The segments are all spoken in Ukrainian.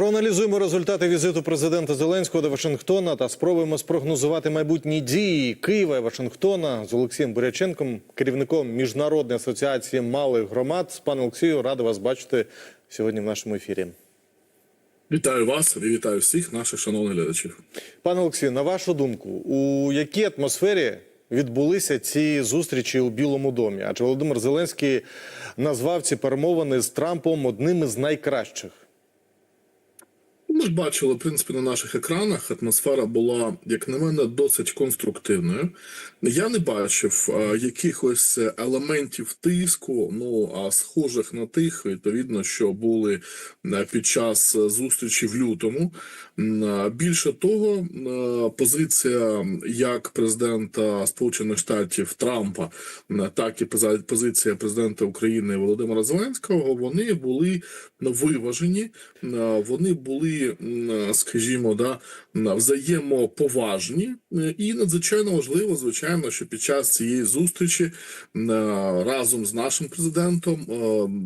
Проаналізуємо результати візиту президента Зеленського до Вашингтона та спробуємо спрогнозувати майбутні дії Києва і Вашингтона з Олексієм Буряченком, керівником міжнародної асоціації малих громад. Пане Олексію, радий вас бачити сьогодні в нашому ефірі. Вітаю вас і вітаю всіх наших шановних глядачів. Пане Олексію, на вашу думку, у якій атмосфері відбулися ці зустрічі у Білому домі? Адже Володимир Зеленський назвав ці перемовини з Трампом одними з найкращих. Ми ж бачили, в принципі, на наших екранах атмосфера була, як на мене, досить конструктивною. Я не бачив а, якихось елементів тиску, ну а схожих на тих, відповідно, що були під час зустрічі в лютому. Більше того, позиція як президента Сполучених Штатів Трампа, так і позиція президента України Володимира Зеленського, вони були виважені, вони були, скажімо, да, взаємоповажні, е, і надзвичайно важливо, звичайно, що під час цієї зустрічі е, разом з нашим президентом е,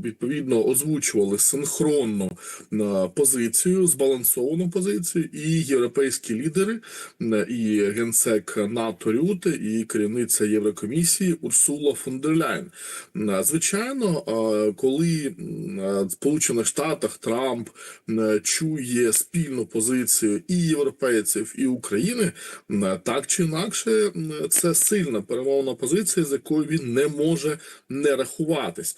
відповідно озвучували синхронну позицію, збалансовану позицію, і європейські лідери, і генсек НАТО Рюте, і керівниця Єврокомісії Урсула фон дер Ляйн. Звичайно, коли в Сполучених Штатах Трамп чує спільну позицію і європейців, і України, так чи інакше, це сильна перемовна позиція, з якою він не може не рахуватись.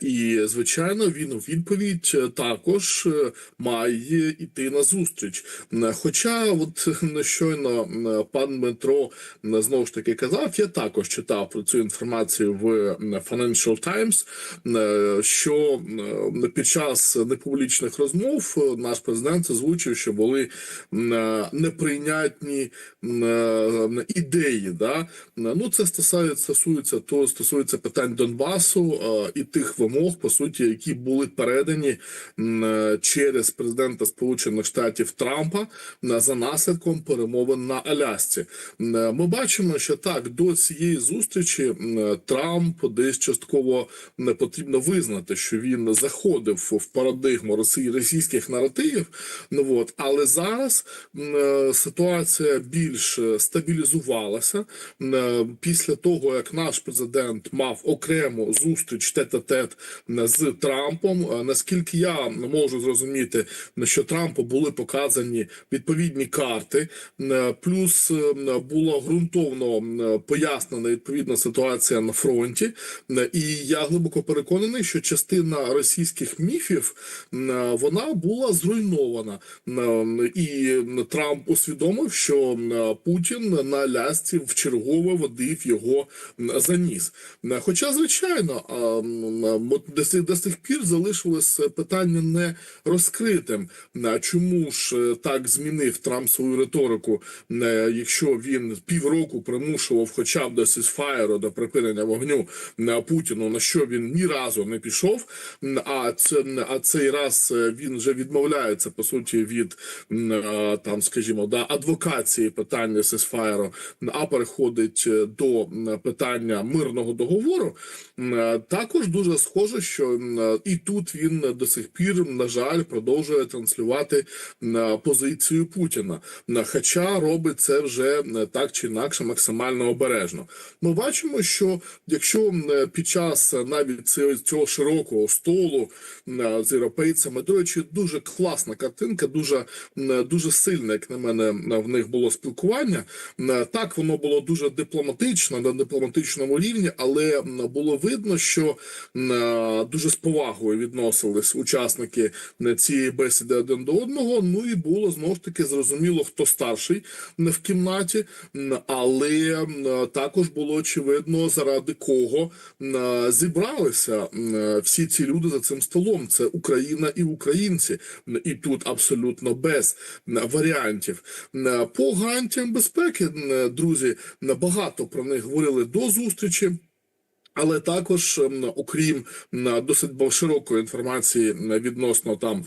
І звичайно, він у відповідь е, також е, має йти на зустріч. Хоча, от щойно пан Дмитро знову ж таки казав, я також читав про цю інформацію в Financial Times, що під час непублічних розмов е, наш президент озвучив, що були е, неприйнятні е, ідеї. Да? Ну це стосується стосується то стосується питань Донбасу е, і тих вимог, по суті, які були передані через президента Сполучених Штатів Трампа за наслідком перемовин на Алясці. Ми бачимо, що так до цієї зустрічі Трамп десь частково не потрібно визнати, що він заходив в парадигму Росії російських наративів. Ну от але зараз е, ситуація більш е, стабілізувалася е, після того, як наш президент мав окрему зустріч тет-а-тет з Трампом. Наскільки я можу зрозуміти, що Трампу були показані відповідні карти, плюс була ґрунтовно пояснена відповідна ситуація на фронті. І я глибоко переконаний, що частина російських міфів вона була зруйнована. М, І Трамп усвідомив, що Путін на лясці вчергове водив його за ніс. Хоча, звичайно, а, до сих, пір залишилось питання не розкритим. Чому ж е, так змінив Трамп свою риторику, е, якщо він півроку примушував хоча б до сісфаєру, до припинення вогню м, Путіну, на що він ні разу не пішов. А це а цей раз е, він вже відмовляється по суті від е, там, скажімо, да адвокації питання сесфаєру, а переходить е, до питання мирного договору. Е, Також дуже схоже, що і тут він до сих пір, на жаль, продовжує транслювати позицію Путіна. Хоча робить це вже так чи інакше максимально обережно. Ми бачимо, що якщо під час навіть цього, широкого столу з європейцями, до речі, дуже класна картинка, дуже дуже сильне, як на мене, в них було спілкування. Так, воно було дуже дипломатично на дипломатичному рівні, але було видно, що е, дуже з повагою відносились учасники цієї бесіди один до одного. Ну і було знову ж таки зрозуміло, хто старший в кімнаті, але також було очевидно, заради кого е, зібралися е, всі ці люди за цим столом. Це Україна і українці, і тут абсолютно без варіантів. По гарантіям безпеки, друзі, багато про них говорили до зустрічі. Але також, ем, окрім досить широкої інформації відносно там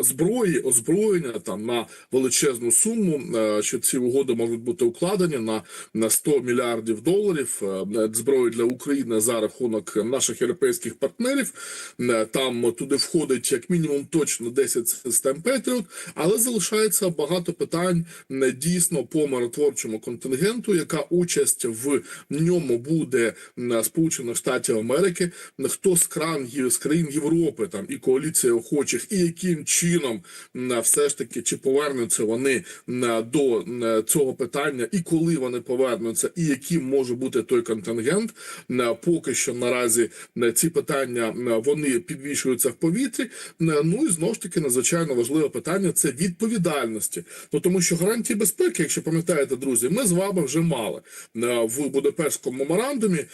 зброї, озброєння там на величезну суму, е, що ці угоди можуть бути укладені на, на 100 мільярдів доларів е, зброї для України за рахунок наших європейських партнерів. Там туди входить як мінімум точно 10 систем Петріот, але залишається багато питань дійсно по миротворчому контингенту, яка участь в ньому буде м, Сполучених Штатів Америки, хто з кран з країн Європи там і коаліція охочих, і яким чином все ж таки чи повернуться вони до цього питання, і коли вони повернуться, і яким може бути той контингент, поки що наразі ці питання вони підвішуються в повітрі. Ну і знову ж таки надзвичайно важливе питання це відповідальності. Ну тому що гарантії безпеки, якщо пам'ятаєте, друзі, ми з вами вже мали в Будапештському меморандумі,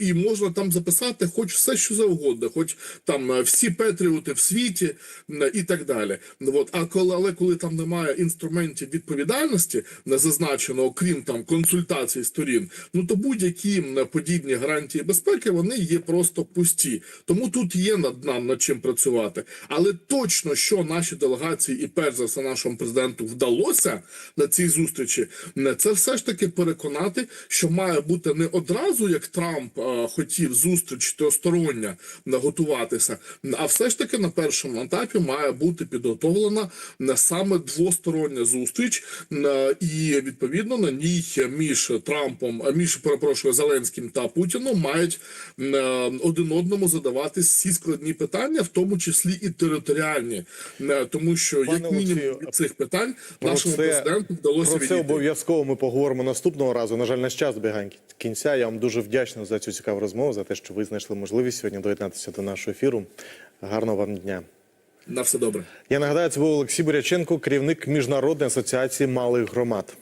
і можна там записати хоч все, що завгодно, хоч там е, всі петріоти в світі і так далі. Ну, От, а коли але коли там немає інструментів відповідальності, не зазначено, окрім там консультацій сторін, ну то будь-які подібні гарантії безпеки вони є просто пусті. Тому тут є над нам над чим працювати. Але точно, що наші делегації і перш за все нашому президенту вдалося на цій зустрічі, не це все ж таки переконати, що має бути не одразу, як Трамп е, хотів зустріч трьохстороння не готуватися, а все ж таки на першому етапі має бути підготовлена не саме двостороння зустріч, е, і відповідно на ній між Трампом, а між перепрошую Зеленським та Путіном мають е, один одному задавати всі складні питання, в тому числі і територіальні, Е, тому що Пане як мінімум Олексію, від цих питань Про нашому це, президенту вдалося про це обов'язково ми поговоримо наступного разу. На жаль, наш час добігає кінця. Я вам дуже вдячний за цю цікаву розмову, за те, що ви знайшли можливість сьогодні доєднатися до нашого ефіру. Гарного вам дня. На все добре. Я нагадаю, це був Олексій Буряченко, керівник міжнародної асоціації малих громад.